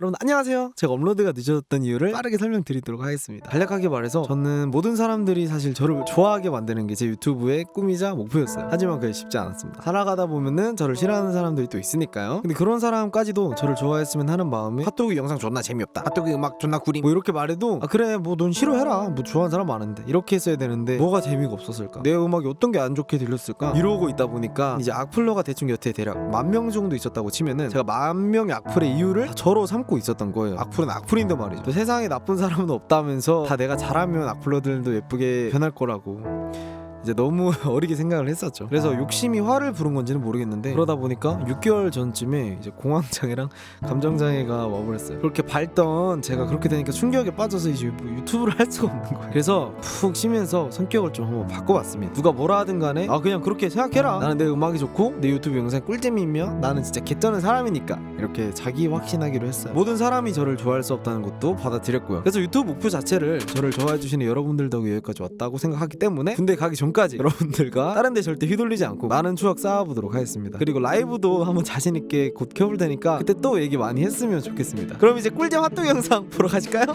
여러분 안녕하세요. 제가 업로드가 늦어졌던 이유를 빠르게 설명드리도록 하겠습니다. 간략하게 말해서 저는 모든 사람들이 사실 저를 좋아하게 만드는 게 제 유튜브의 꿈이자 목표였어요. 하지만 그게 쉽지 않았습니다. 살아가다 보면은 저를 싫어하는 사람들이 또 있으니까요. 근데 그런 사람까지도 저를 좋아했으면 하는 마음에 핫도그 영상 존나 재미없다. 핫도그 음악 존나 구림. 뭐 이렇게 말해도 아 그래 뭐 넌 싫어해라. 뭐 좋아하는 사람 많은데 이렇게 했어야 되는데 뭐가 재미가 없었을까? 내 음악이 어떤 게 안 좋게 들렸을까? 이러고 있다 보니까 이제 악플러가 대충 여태 대략 만 명 정도 있었다고 치면은 제가 만 명의 악플의 이유를 다 저로 삼고 있었던 거예요. 악플은 악플인데 말이죠. 또 세상에 나쁜 사람은 없다면서 다 내가 잘하면 악플러들도 예쁘게 변할 거라고. 이제 너무 어리게 생각을 했었죠. 그래서 욕심이 화를 부른 건지는 모르겠는데 그러다 보니까 6개월 전쯤에 이제 공황장애랑 감정장애가 와버렸어요. 그렇게 밝던 제가 그렇게 되니까 충격에 빠져서 이제 뭐 유튜브를 할 수가 없는 거예요. 그래서 푹 쉬면서 성격을 좀 한번 바꿔봤습니다. 누가 뭐라 하든 간에 아 그냥 그렇게 생각해라. 나는 내 음악이 좋고 내 유튜브 영상 꿀잼이며 나는 진짜 개쩌는 사람이니까 이렇게 자기 확신하기로 했어요. 모든 사람이 저를 좋아할 수 없다는 것도 받아들였고요. 그래서 유튜브 목표 자체를 저를 좋아해 주시는 여러분들 덕에 여기까지 왔다고 생각하기 때문에 군대 가기 전 까지 여러분들과 다른 데 절대 휘둘리지 않고 많은 추억 쌓아보도록 하겠습니다. 그리고 라이브도 한번 자신 있게 곧 켜볼 테니까 그때 또 얘기 많이 했으면 좋겠습니다. 그럼 이제 꿀잼 핫도그 영상 보러 가실까요?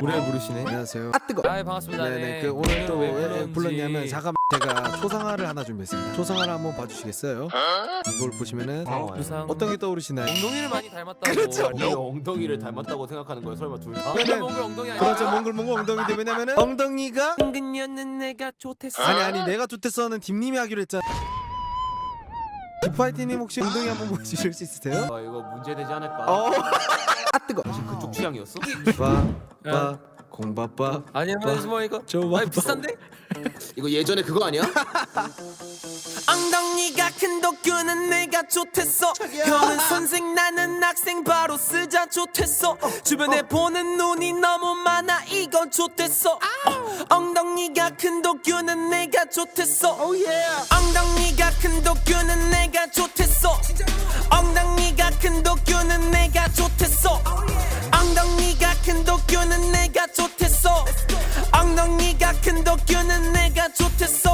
노래 부르시네. 안녕하세요. 아 뜨거. 아 반갑습니다. 네네 그 오늘 또왜왜 그런지. 불렀냐면 잠깐 제가 초상화를 하나 준비했습니다. 초상화를 한번 봐주시겠어요? 이걸 보시면은 어, 부상. 어떤 게 떠오르시나요? 엉덩이를 많이 닮았다고. 그렇죠. 네 엉덩이를 닮았다고 생각하는 거예요 설마 둘 다? 아, 몽글 엉덩이 아니야? 그렇죠 몽글몽글 엉덩이인데 왜냐면은 엉덩이가 은근 년은 내가 좋댔어. 아니 아니 내가 좋댔어는 딥님이 하기로 했잖아. 딥파이트님 혹시 엉덩이 한번 보여주실 수 있으세요? 아 이거 문제 되지 않을까? 어. 아 뜨거. 그쪽 취향이었어? 빠빠 공바빠 뭐 이거 좋아. 아니 비싼데? 이거 예전에 그거 아니야? 엉덩이가 큰 도쿄는 내가 좋댔어. 형은 선생 나는 학생 바로 쓰자 좋댔어. 주변에 보는 눈이 너무 많아 이건 좋댔어. 어, 엉덩이가 큰 도쿄는 내가 좋댔어. 엉덩이가 큰 도쿄는 내가 좋댔어. 엉덩이가 큰 도쿄는 내가 큰 도쿄는 내가 좋댔어.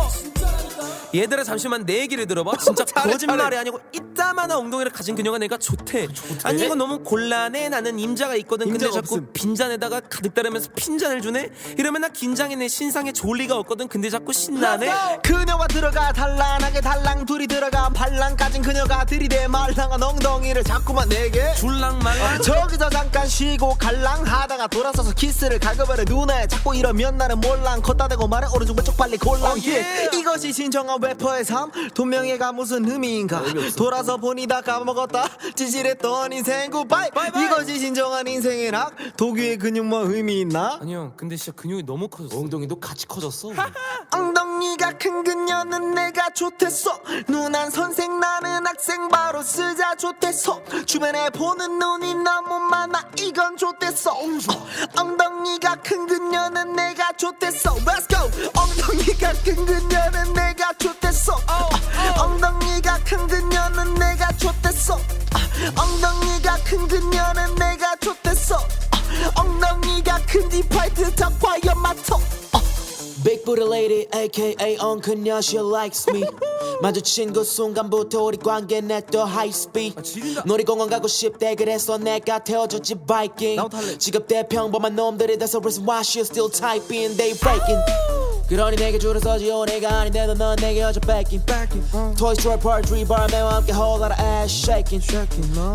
얘들아 잠시만 내 얘기를 들어봐. 진짜 거짓말이. 아니고 이따만한 엉덩이를 가진 그녀가 내가 좋대. 아니 이거 너무 곤란해. 나는 임자가 있거든. 근데 임자가 자꾸 없음. 빈잔에다가 가득 따르면서 핀잔을 주네? 이러면 나 긴장해 내 신상에 좋을 리가 없거든. 근데 자꾸 신나네? 그녀가 들어가. 단란하게 달랑 둘이 들어가. 발랑 까진 그녀가 들이대. 말랑한 엉덩이를 자꾸만 내게. 줄랑말랑? 저기서 잠깐 쉬고 갈랑 하다가 돌아서서 키스를 갈겨버려 눈에 자꾸 이러면 나는 몰랑. 걷다 대고 말해. 오른쪽 왼쪽 빨리 골랑. yeah. 예. 이것이 신청한 래퍼의 삶? 돈명예가 무슨 의미인가? 돌아서 보니 다 까먹었다. 찌질했던 인생 굿바이. 이것이. 진정한 인생의 락. 도규의 근육 뭐 의미 있나? 아니 형 근데 진짜 근육이 너무 커졌어. 엉덩이도 같이 커졌어. 엉덩이가 큰 그녀는 내가 좋댔어. 누난 선생 나는 학생 바로 쓰자 좋댔어. 주변에 보는 눈이 너무 많아 이건 좋댔어. 어, 엉덩이가 큰 그녀는 내가 좋댔어. Let's go. 엉덩이가 큰 그녀는 내가 좋댔어 어, 엉덩이가 큰 그녀는 내가 좋댔어. 어, 엉덩이가 큰 그녀는 내가 좋댔어. 어, 엉덩이가 큰 디파이트 마토 Big booty lady, aka 엉크녀, she likes me. 마주친 그 순간부터 우리 관계 냈더 high speed. 아, 지린다. 놀이공원 가고 싶대 그래서 내가 태워줬지 바이킹. 나도 탈래. 지갑대 평범한 놈들이 that's the reason why she still typing, they breaking. 그러니 내게 줄을 서지 내가 아닌데도 넌 내게 여자 뺏긴 Toy Story Part 3 바람에와 함께 whole lot of ass shaking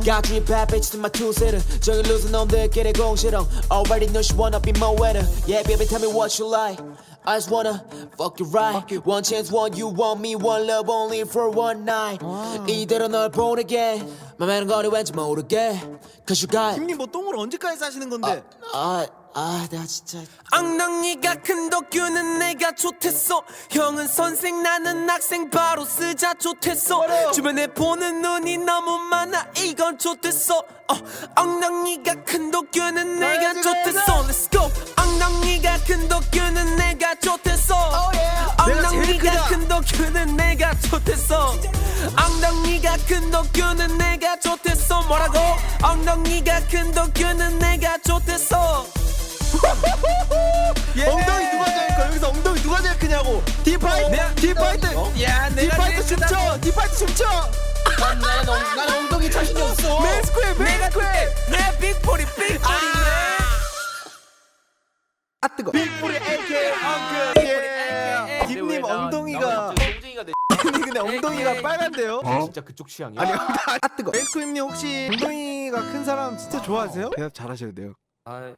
Got three bad bitches in my two-seater 저기 losing 놈들끼리 공시렁 Already know she wanna be my wetter Yeah baby tell me what you like I just wanna fuck you right. One chance one you want me One love only for one night. 이대로 널 보내게. 맘에는 거리 왠지 모르게. Cause you got 님뭐 똥을 언제까지 싸시는 건데? 아, 아 내가 진짜 엉덩이가 큰 도쿄는 내가 좋댔어. 형은 선생 나는 학생 바로 쓰자 좋댔어. 주변에 보는 눈이 너무 많아 이건 좋댔어. 어, 엉덩이가 큰도 좋댔어 엉덩이가 큰 도쿄는 내가 좋댔어 뭐라고 엉덩이가 큰 도쿄는 내가 좋댔어 예. 엉덩이 누가 제일 커? 여기서 엉덩이 누가 제일 크냐고. 디파이, 어, 어, 어, 내가- 디파이트, 디파이트 춤춰, 디파이트 춤춰. 난, 엉덩이 자신이 없어. 맨스크랩, 맨스크랩. 내 빅볼이 빅볼이네 아 뜨거. 빅브리 AK 엉클. 예. 딥님 엉덩이가 근데 엉덩이가 빨간데요? 진짜 그쪽 취향이야? 아니 아 뜨거. 에스코님님 혹시 엉덩이가 큰 사람 진짜 좋아하세요? 대답 잘하셔야 돼요. 아,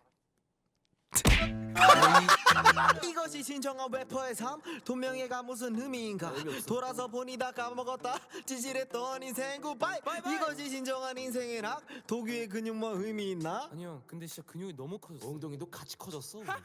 이것이 진정한 래퍼의 삶 돈명예가 무슨 의미인가 돌아서 보니 다 까먹었다 지질했던 인생 굿바이 이것이 진정한 인생의 낙 도규의 근육만 의미 있나 아니요. 근데 진짜 근육이 너무 커졌어. 엉덩이도 같이 커졌어.